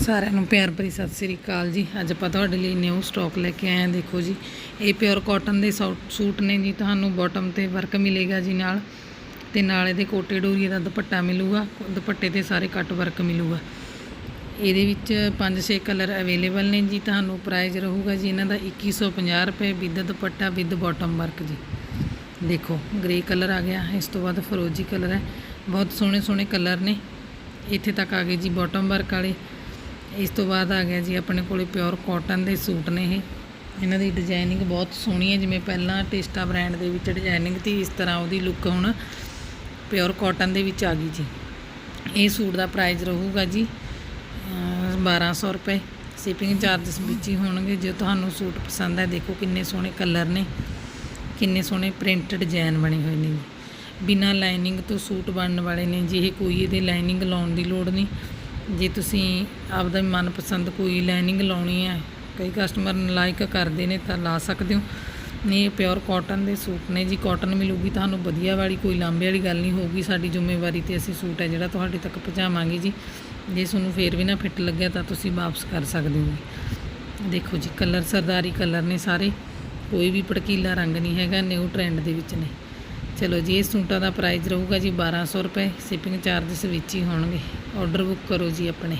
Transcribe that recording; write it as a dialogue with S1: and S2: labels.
S1: ਸਾਰਿਆਂ ਨੂੰ ਪਿਆਰ ਭਰੀ ਸਤਿ ਸ੍ਰੀ ਅਕਾਲ ਜੀ। ਅੱਜ ਆਪਾਂ ਤੁਹਾਡੇ ਲਈ ਨਿਊ ਸਟਾਕ ਲੈ ਕੇ ਆਏ ਹਾਂ, ਦੇਖੋ ਜੀ। ਇਹ ਪਿਓਰ ਕਾਟਨ ਦੇ ਸੌ- ਸੂਟ ਨੇ ਜੀ, ਤੁਹਾਨੂੰ ਬਾਟਮ ਤੇ ਵਰਕ ਮਿਲੇਗਾ ਜੀ ਨਾਲ। ਤੇ ਨਾਲ ਇਹਦੇ ਕੋਟੇ ਡੋਰੀਏ ਦਾ ਦੁਪੱਟਾ ਮਿਲੂਗਾ, ਦੁਪੱਟੇ ਤੇ ਸਾਰੇ ਕੱਟ ਵਰਕ ਮਿਲੂਗਾ। ਇਹਦੇ ਵਿੱਚ 5-6 ਕਲਰ ਅਵੇਲੇਬਲ ਨੇ ਜੀ, ਤੁਹਾਨੂੰ ਪ੍ਰਾਈਸ ਰਹੂਗਾ ਜੀ ਇਹਨਾਂ ਦਾ 2150 ਰੁਪਏ with dupatta with bottom work ji. ਦੇਖੋ ਗ੍ਰੇ ਕਲਰ ਆ ਗਿਆ, ਇਸ ਤੋਂ ਬਾਅਦ ਫਰੋਜੀ ਕਲਰ ਹੈ। ਬਹੁਤ ਸੋਹਣੇ ਸੋਹਣੇ ਕਲਰ ਨੇ। ਇੱਥੇ ਤੱਕ ਆ ਗਏ ਜੀ ਬਾਟਮ ਵਰਕ ਵਾਲੇ। ਇਸ ਤੋਂ ਬਾਅਦ ਆ ਗਿਆ ਜੀ ਆਪਣੇ ਕੋਲੇ ਪਿਓਰ ਕਾਟਨ ਦੇ ਸੂਟ ਨੇ ਇਹ। ਇਹਨਾਂ ਦੀ ਡਿਜ਼ਾਈਨਿੰਗ ਬਹੁਤ ਸੋਹਣੀ ਹੈ, ਜਿਵੇਂ ਪਹਿਲਾਂ ਟੇਸਟਾ ਬ੍ਰਾਂਡ ਦੇ ਵਿੱਚ ਡਿਜ਼ਾਈਨਿੰਗ ਸੀ, ਇਸ ਤਰ੍ਹਾਂ ਉਹਦੀ ਲੁੱਕ ਹੁਣ ਪਿਓਰ ਕਾਟਨ ਦੇ ਵਿੱਚ ਆ ਗਈ ਜੀ। ਇਹ ਸੂਟ ਦਾ ਪ੍ਰਾਈਸ ਰਹੂਗਾ ਜੀ, ਅਹ 1200 ਰੁਪਏ। ਸ਼ਿਪਿੰਗ ਚਾਰजेस ਵਿੱਚ ਹੀ ਹੋਣਗੇ, ਜੇ ਤੁਹਾਨੂੰ ਸੂਟ ਪਸੰਦ ਹੈ, ਦੇਖੋ ਕਿੰਨੇ ਸੋਹਣੇ ਕਲਰ ਨੇ, ਕਿੰਨੇ ਸੋਹਣੇ ਪ੍ਰਿੰਟ ਡਿਜ਼ਾਈਨ ਬਣੇ ਹੋਏ ਨੇ। ਜੀ ਬਿਨਾਂ ਲਾਈਨਿੰਗ ਤੋਂ ਸੂਟ ਬਣਨ ਵਾਲੇ ਨੇ ਜੀ, ਇਹ ਕੋਈ ਇਹਦੇ ਲਾਈਨਿੰਗ ਲਾਉਣ ਦੀ ਲੋੜ ਨਹੀਂ। ਜੇ ਤੁਸੀਂ ਆਪਦਾ ਮਨਪਸੰਦ ਕੋਈ ਲਾਈਨਿੰਗ ਲਾਉਣੀ ਹੈ, ਕਈ ਕਸਟਮਰ ਲਾਈਕ ਕਰਦੇ ਨੇ ਤਾਂ ਲਾ ਸਕਦੇ ਹੋ। ਨਹੀਂ, ਇਹ ਪਿਓਰ ਕਾਟਨ ਦੇ ਸੂਟ ਨੇ ਜੀ। ਕਾਟਨ ਮਿਲੂਗੀ ਤੁਹਾਨੂੰ ਵਧੀਆ ਵਾਲੀ, ਕੋਈ ਲਾਂਬੇ ਵਾਲੀ ਗੱਲ ਨਹੀਂ ਹੋਊਗੀ। ਸਾਡੀ ਜ਼ਿੰਮੇਵਾਰੀ ਤੇ ਅਸੀਂ ਸੂਟ ਹੈ ਜਿਹੜਾ ਤੁਹਾਡੇ ਤੱਕ ਪਹੁੰਚਾਵਾਂਗੇ ਜੀ। ਜੇ ਤੁਹਾਨੂੰ ਫੇਰ ਵੀ ਨਾ ਫਿੱਟ ਲੱਗਿਆ ਤਾਂ ਤੁਸੀਂ ਵਾਪਸ ਕਰ ਸਕਦੇ ਹੋ ਜੀ। ਦੇਖੋ ਜੀ, ਕਲਰ ਸਰਦਾਰੀ ਕਲਰ ਨੇ ਸਾਰੇ। ਕੋਈ ਵੀ ਭੜਕੀਲਾ ਰੰਗ ਨਹੀਂ ਹੈਗਾ ਨਿਊ ਟ੍ਰੈਂਡ ਦੇ ਵਿੱਚ ਨੇ। ਚਲੋ ਜੀ, ਇਹ ਸੂਟਾਂ ਦਾ ਪ੍ਰਾਈਸ ਰਹੂਗਾ ਜੀ 1200 ਰੁਪਏ। ਸ਼ਿਪਿੰਗ ਚਾਰजेस ਵਿੱਚ ਹੀ ਹੋਣਗੇ। ਆਰਡਰ ਬੁੱਕ ਕਰੋ ਜੀ ਆਪਣੇ।